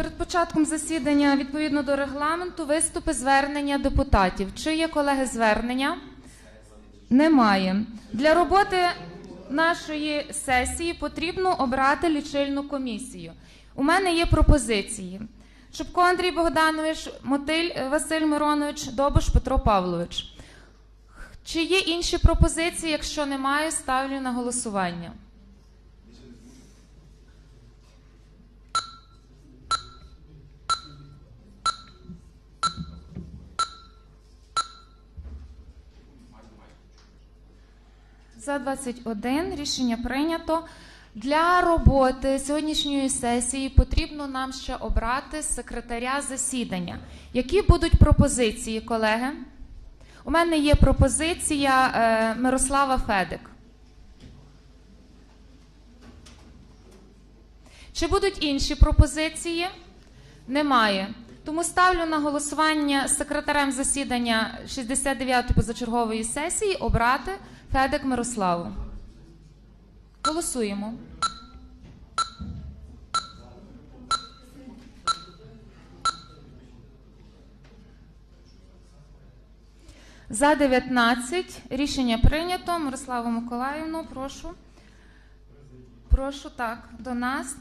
Перед початком засідання, відповідно до регламенту, виступи звернення депутатів. Чи є колеги звернення? Немає. Для роботи нашої сесії потрібно обрати лічильну комісію. У мене є пропозиції. Шубко Андрій Богданович, Мотиль е, Василь Миронович, Добуш Петро Павлович. Чи є інші пропозиції? Якщо немає, ставлю на голосування. За 21 рішення прийнято. Для роботи сьогоднішньої сесії потрібно нам ще обрати секретаря засідання. Які будуть пропозиції, колеги? У мене є пропозиція е, Мирослава Федик. Чи будуть інші пропозиції? Немає. Тому ставлю на голосування секретарем засідання 69-ї позачергової сесії обрати Федик Мирославу. Голосуємо. За 19 рішення прийнято. Мирославу Миколаївну, прошу. Прошу так, до нас.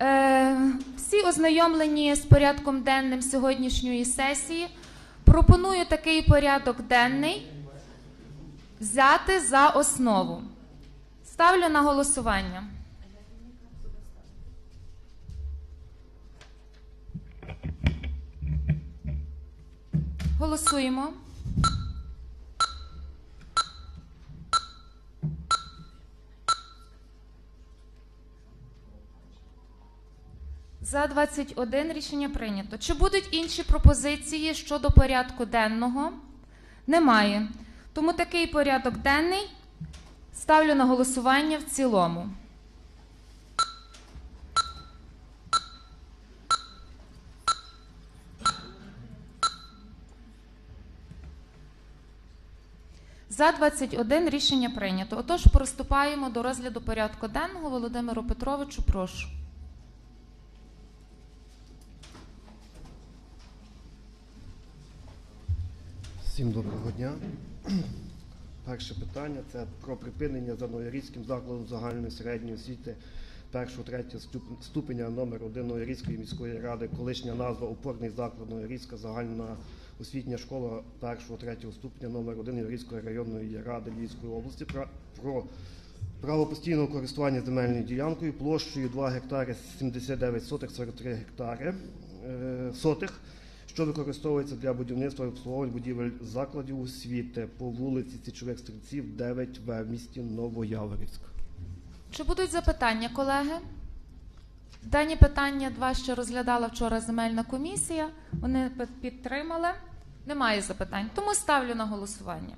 Е, всі ознайомлені з порядком денним сьогоднішньої сесії. Пропоную такий порядок денний взяти за основу. Ставлю на голосування. Голосуємо. За 21 рішення прийнято. Чи будуть інші пропозиції щодо порядку денного? Немає. Тому такий порядок денний ставлю на голосування в цілому. За 21 рішення прийнято. Отож, приступаємо до розгляду порядку денного. Володимиру Петровичу, прошу. Всім доброго дня. Перше питання це про припинення за Новоярійським закладом загальної середньої освіти першого третього ступ- ступеня номер 1 Новоярійської міської ради, колишня назва опорний заклад Новоярійська загальна освітня школа першого третього ступеня номер 1 Новоярійської районної ради Львівської області. Про право постійного користування земельною ділянкою площею 2 гектари 79 сотих 43 гектари е, сотих що використовується для будівництва і обслуговування будівель закладів освіти по вулиці Січових Стрільців, 9В в місті Новояворівськ. Чи будуть запитання, колеги? Дані питання два ще розглядала вчора земельна комісія. Вони підтримали. Немає запитань. Тому ставлю на голосування.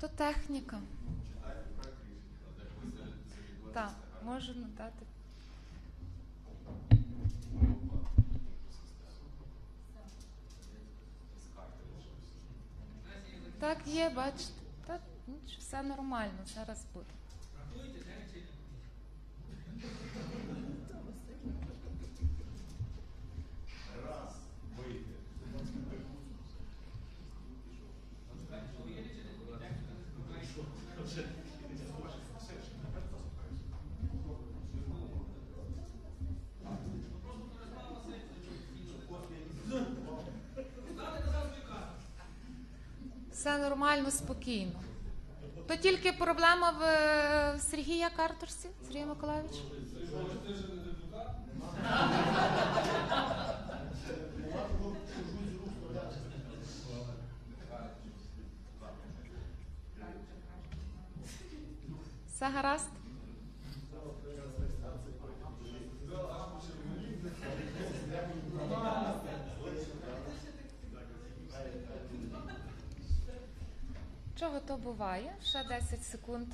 То техніка. Так, можу надати. Так, є, бачите. Так, все нормально, зараз буде. Все нормально, спокійно. То тільки проблема в е, Сергія Картурсі, Сергій Миколаївич? Все гаразд? Чого то буває? Ще 10 секунд.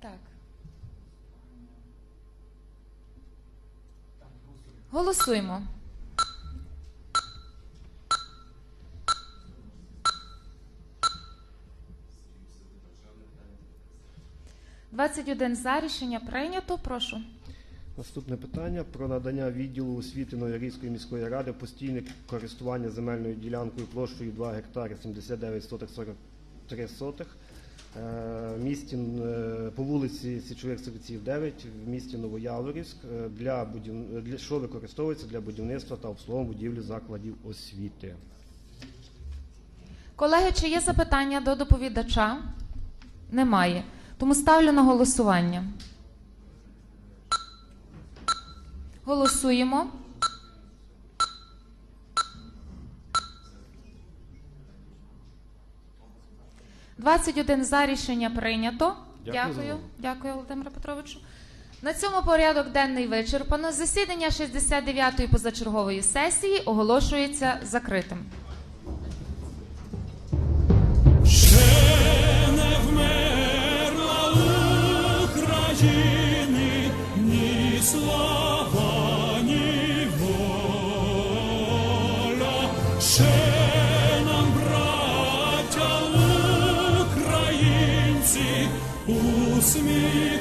Так. Голосуємо. Двадцять один за рішення прийнято. Прошу. Наступне питання про надання відділу освіти Новоярійської міської ради постійне користування земельною ділянкою площею 2 гектари 79 сотих 43 сотих е, в місті е, по вулиці Січових Стрільців 9 в місті Новояворівськ е, для будів... для що використовується для будівництва та обслуговування будівлі закладів освіти. Колеги, чи є запитання до доповідача? Немає. Тому ставлю на голосування. Голосуємо. Двадцять один за рішення прийнято. Дякую Дякую, дякую, Володимире Петровичу. На цьому порядок денний вичерпано. Засідання 69-ї позачергової сесії оголошується закритим. Слава. Ще нам, браття українці, усміхнеться